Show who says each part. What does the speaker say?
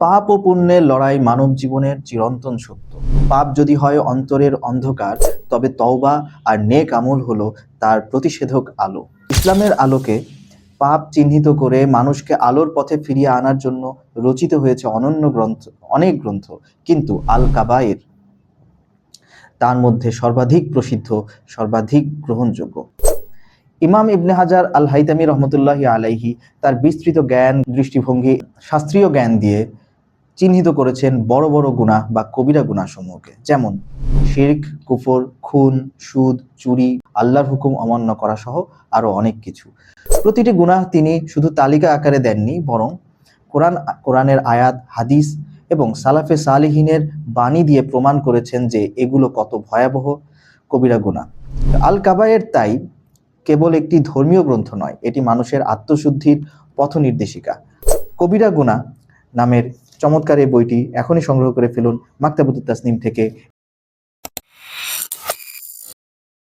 Speaker 1: পাপ ও পুণ্যের লড়াই মানব জীবনের চিরন্তন সত্য। পাপ যদি হয় অন্তরের অন্ধকার, তবে তওবা আর নেক আমল হলো তার প্রতিষেধক আলো। ইসলামের আলোকে পাপ চিহ্নিত করে মানুষকে আলোর পথে ফিরিয়ে আনার জন্য রচিত হয়েছে অনন্য গ্রন্থ, অনেক গ্রন্থ, কিন্তু আল কাবায়ের তার মধ্যে সর্বাধিক প্রসিদ্ধ, সর্বাধিক গ্রহণযোগ্য। ইমাম ইবনে হাজার আল হাইতামি রহমতুল্লাহি আলাইহি তার বিস্তৃত জ্ঞান, দৃষ্টিভঙ্গি, শাস্ত্রীয় জ্ঞান দিয়ে চিহ্নিত করেছেন বড় বড় গুনাহ বা কবিরা গুনাহসমূহকে যেমন, শিরক, কুফর, খুন, সুদ, চুরি, আল্লাহর হুকুম অমান্য করা সহ আরও অনেক কিছু। প্রতিটি গুনাহ তিনি শুধু তালিকা আকারে দেননি, বরং কোরআন, কোরআনের আয়াত, হাদিস এবং সালাফে সালিহিনের বাণী দিয়ে প্রমাণ করেছেন যে এগুলো কত ভয়াবহ কবিরা গুনাহ আল কাবায়ের তাই কেবল একটি ধর্মীয় গ্রন্থ নয়, এটি মানুষের আত্মশুদ্ধির পথ নির্দেশিকা কবিরা গুনা নামের চমৎকার এই বইটি এখনই সংগ্রহ করে ফেলুন মাক্তাবুদ্দ তাসনিম থেকে।